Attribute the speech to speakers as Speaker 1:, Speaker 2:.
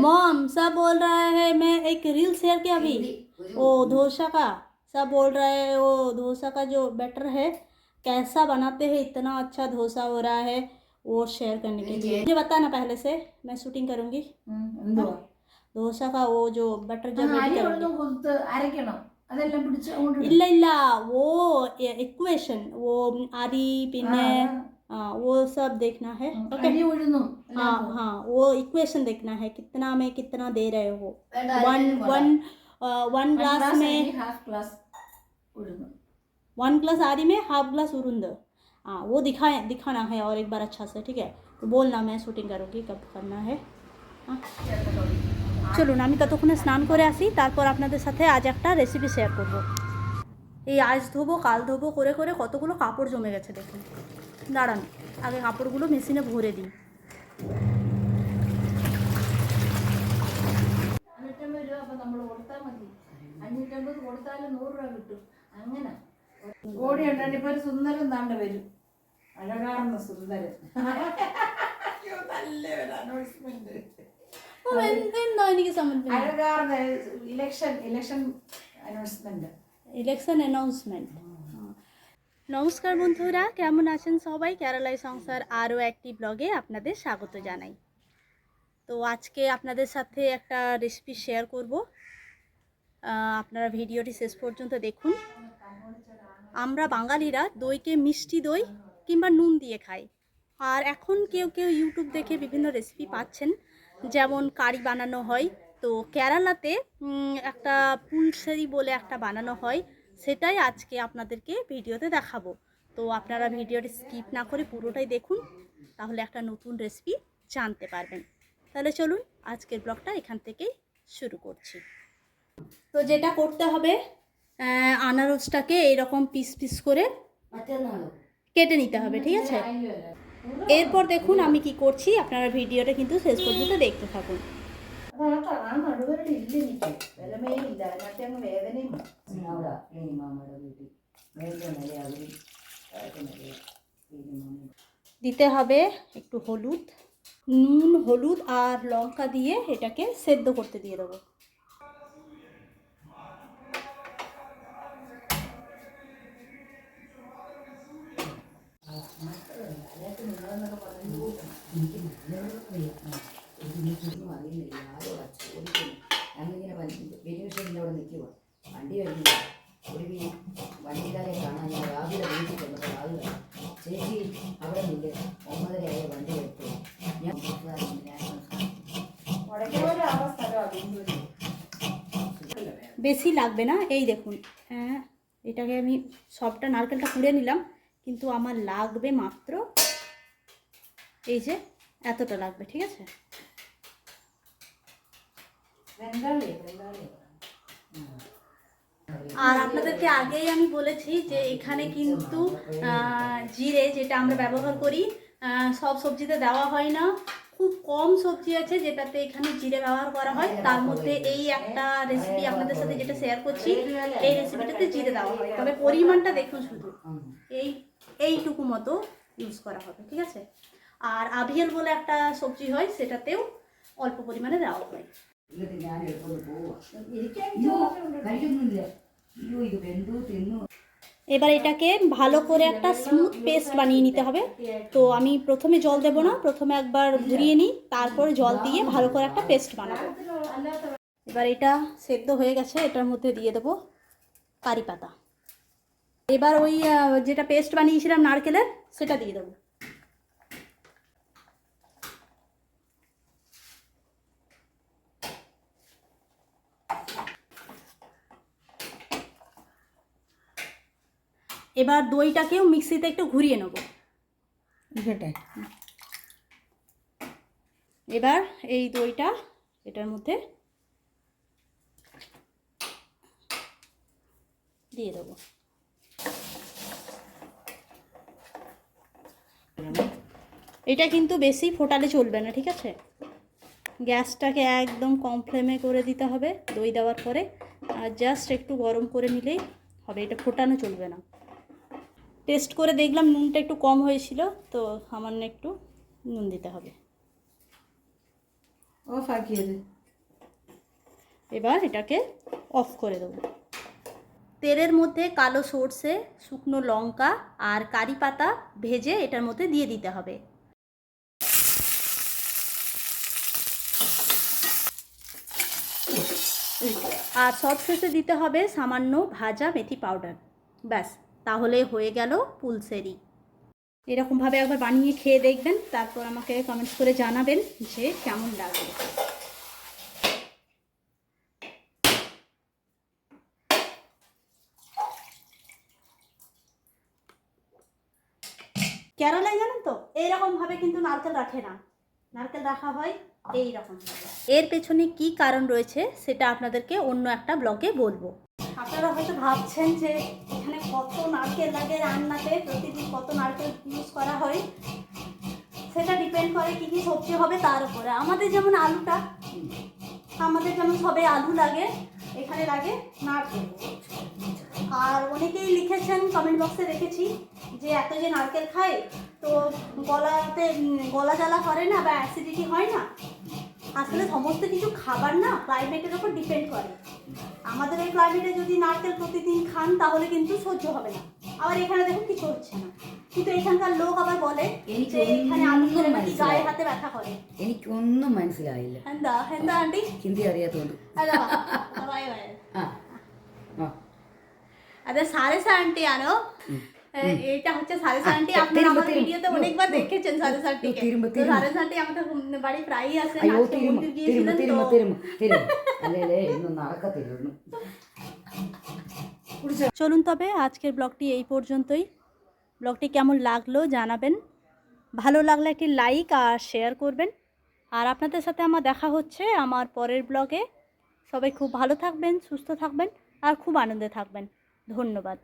Speaker 1: Mom सब बोल रहा है मैं एक रील शेयर किया अभी। वो धोसा का सब बोल रहा है वो डोसा का जो बैटर है कैसा बनाते हैं इतना अच्छा धोसा हो रहा है वो शेयर करने के लिए। मुझे बताना पहले से मैं शूटिंग करूँगी। डोसा का वो जो बैटर जब
Speaker 2: हाँ, അതെല്ലാം പിടിച്ച് അങ്ങോട്ട് ഇട്.
Speaker 1: ഇല്ല ഇല്ല वो इक्वेशन वो आदि പിന്നെ
Speaker 2: ആ,
Speaker 1: हाँ, वो सब देखना है
Speaker 2: ഉം,
Speaker 1: ओके
Speaker 2: അരി ഉഴുന്നും
Speaker 1: हाँ हाँ वो इक्वेशन देखना है कितना में कितना दे रहे हो
Speaker 2: വേണ്ട,
Speaker 1: वन
Speaker 2: അരിയൊന്നും
Speaker 1: वन
Speaker 2: വേണ്ട.
Speaker 1: वन
Speaker 2: One
Speaker 1: ग्लास
Speaker 2: glass
Speaker 1: में
Speaker 2: അരി, half glass ഉഴുന്നും
Speaker 1: वन ग्लास आदि में हाफ ग्लास उरुंद हाँ वो दिखाए दिखाना है और एक बार अच्छा से ठीक है तो बोलना मैं शूटिंग करूँगी कब करना है हाँ চলুন আমি ততক্ষণে স্নান করে আসি তারপর আপনাদের সাথে আজ একটা রেসিপি শেয়ার করব। এই আজ ধোবো কাল ধোবো করে করে কতগুলো কাপড় জমে গেছে দেখুন। দাঁড়ান আগে কাপড়গুলো মেশিনে ভরে দিই।
Speaker 2: അങ്ങനെ ഒരു സുന്ദരം താണ്ട് വരും. അഴകാർന്ന നല്ല ഒരു
Speaker 1: എന്ത് എന്താ എനിക്ക് സംബന്ധിച്ച്
Speaker 2: അഴകാർന്ന election election announcement
Speaker 1: election announcement নমস্কার বন্ধুরা কেমন আছেন সবাই কেরালায় সংসার আরও একটি ব্লগে আপনাদের স্বাগত জানাই তো আজকে আপনাদের সাথে একটা রেসিপি শেয়ার করব আহ, আপনারা ভিডিওটি শেষ পর্যন্ত দেখুন আমরা বাঙালিরা দইকে মিষ্টি দই কিংবা নুন দিয়ে খাই আর এখন কেউ কেউ ইউটিউব দেখে বিভিন্ন রেসিপি পাচ্ছেন যেমন কারি বানানো হয় তো কেরালাতে একটা পুলসারি বলে একটা বানানো হয় সেটাই আজকে আপনাদেরকে ভিডিওতে দেখাবো। তো আপনারা ভিডিওটি স্কিপ না করে পুরোটাই দেখুন তাহলে একটা নতুন রেসিপি জানতে পারবেন। তাহলে চলুন আজকের ব্লগটা এখান থেকেই শুরু করছি। তো যেটা করতে হবে আনারসটাকে এইরকম পিস পিস করে কেটে নিতে হবে ঠিক আছে? এরপর দেখুন আমি কি করছি, আপনারা ভিডিওটা কিন্তু শেষ পর্যন্ত দেখতে থাকুন। দিতে হবে একটু হলুদ, নুন, হলুদ আর লঙ্কা দিয়ে এটাকে সেদ্ধ করতে দিয়ে দেবো। বেশি লাগবে না? এই দেখুন। হ্যাঁ, এটাকে আমি সবটা নারকেলটা কুড়ে নিলাম, কিন্তু আমার লাগবে মাত্র এই যে এতটা লাগবে, ঠিক আছে? আর আপনাদেরকে আগেই আমি বলেছি যে এখানে কিন্তু জিরে যেটা আমরা ব্যবহার করি সব সবজিতে দেওয়া হয় না। কম সবজি আছে যেটাতে এখানে জিরে ব্যবহার করা হয়। তার মধ্যে এই একটা রেসিপি আপনাদের সাথে যেটা শেয়ার করছি এই রেসিপিটাতে জিরে দেওয়া হয়। তবে পরিমাণটা দেখুন শুধু। এই এইটুকু মতো ইউজ করা হবে ঠিক আছে? আর আভিয়েল বলে একটা সবজি হয় সেটাতেও অল্প পরিমাণে দেওয়া হয়। এবার এটাকে ভালো করে একটা স্মুথ পেস্ট বানিয়ে নিতে হবে। তো আমি প্রথমে জল দেব না, প্রথমে একবার ঘুরিয়ে নিই, তারপরে জল দিয়ে ভালো করে একটা পেস্ট বানাবো। এবার এটা সেদ্ধ হয়ে গেছে, এটার মধ্যে দিয়ে দেবো কারি পাতা। এবার ওই যেটা পেস্ট বানিয়েছিলাম নারকেলের, সেটা দিয়ে দেবো। এবার দইটাকেও মিক্সিতে একটু ঘুরিয়ে নেব। এবার এই দইটা এটার মধ্যে দিয়ে দেবো। এটা কিন্তু বেশি ফোটালে চলবে না ঠিক আছে? গ্যাসটাকে একদম কম ফ্লেমে করে দিতে হবে দই দেওয়ার পরে। আর জাস্ট একটু গরম করে নিলেই হবে এটা ফোটানো চলবে না। টেস্ট করে দেখলাম নুনটা একটু কম হয়েছিল তো সামান্য একটু নুন দিতে হবে।
Speaker 2: ও ফাঁকিয়ে দে।
Speaker 1: এবার এটাকে অফ করে দেবো। তেলের মধ্যে কালো সর্ষে শুকনো লঙ্কা আর কারি পাতা ভেজে এটার মধ্যে দিয়ে দিতে হবে। আর সব শেষে দিতে হবে সামান্য ভাজা মেথি পাউডার। ব্যাস। তাহলে হয়ে গেল পুলসেরি। এরকমভাবে একবার বানিয়ে খেয়ে দেখবেন তারপর আমাকে কমেন্টস করে জানাবেন যে কেমন লাগবে কেরালায় জানেন তো? এইরকম ভাবে কিন্তু নারকেল রাখে না। নারকেল রাখা হয় এই রকম এর পেছনে কি কারণ রয়েছে সেটা আপনাদেরকে অন্য একটা ব্লগে বলব। আপনারা হয়তো ভাবছেন যে এখানে কত নারকেল লাগে রান্নাতে, প্রতিদিন কত নারকেল ইউজ করা হয়। সেটা ডিপেন্ড করে কি কি সবজি হবে তার উপরে। আমাদের যেমন আলুটা, আমাদের যেমন সবে আলু লাগে, এখানে লাগে নারকেল। আর অনেকেই লিখেছেন কমেন্ট বক্সে রেখেছি যে এত যে নারকেল খায়, তো গলাতে গলা জ্বালা করে না বা অ্যাসিডিটি হয় না? আসলে সমস্ত কিছু খাবার না ক্লাইমেটের ওপর ডিপেন্ড করে আমাদের এই ক্লাইমেটে যদি নারকেল প্রতিদিন খান তাহলে কিন্তু সহ্য হবে না আবার এখানে দেখুন কিছু হচ্ছে না কিন্তু এখানকার লোক আবার বলে
Speaker 3: എനിക്ക്
Speaker 1: যে এখানে আলু খেলে নাকি
Speaker 3: മനസ്സിലായി.
Speaker 1: গায়ে হাতে ব্যথা করে
Speaker 3: എനിക്കൊന്നും മനസ്സിലായില്ല
Speaker 1: എന്താ എന്താ ആണ്ടി
Speaker 3: ഹിന്ദി അറിയാത്തോണ്ട്
Speaker 1: അതാ വായ വായ
Speaker 3: ആ
Speaker 1: এটা হচ্ছে
Speaker 3: সাড়ে
Speaker 1: সারটি
Speaker 3: আমাদের
Speaker 1: ভিডিওতে অনেকবার দেখেছেন সাড়ে
Speaker 3: সারটিকে
Speaker 1: তো সাড়ে সারটি আমাদের বাড়ি প্রায়ই চলুন তবে আজকের ব্লগটি এই পর্যন্তই। ব্লগটি কেমন লাগল জানাবেন। ভালো লাগলে একটি লাইক আর শেয়ার করবেন। আর আপনাদের সাথে আমার দেখা হচ্ছে আমার পরের ব্লগে। সবাই খুব ভালো থাকবেন সুস্থ থাকবেন আর খুব আনন্দে থাকবেন। ধন্যবাদ।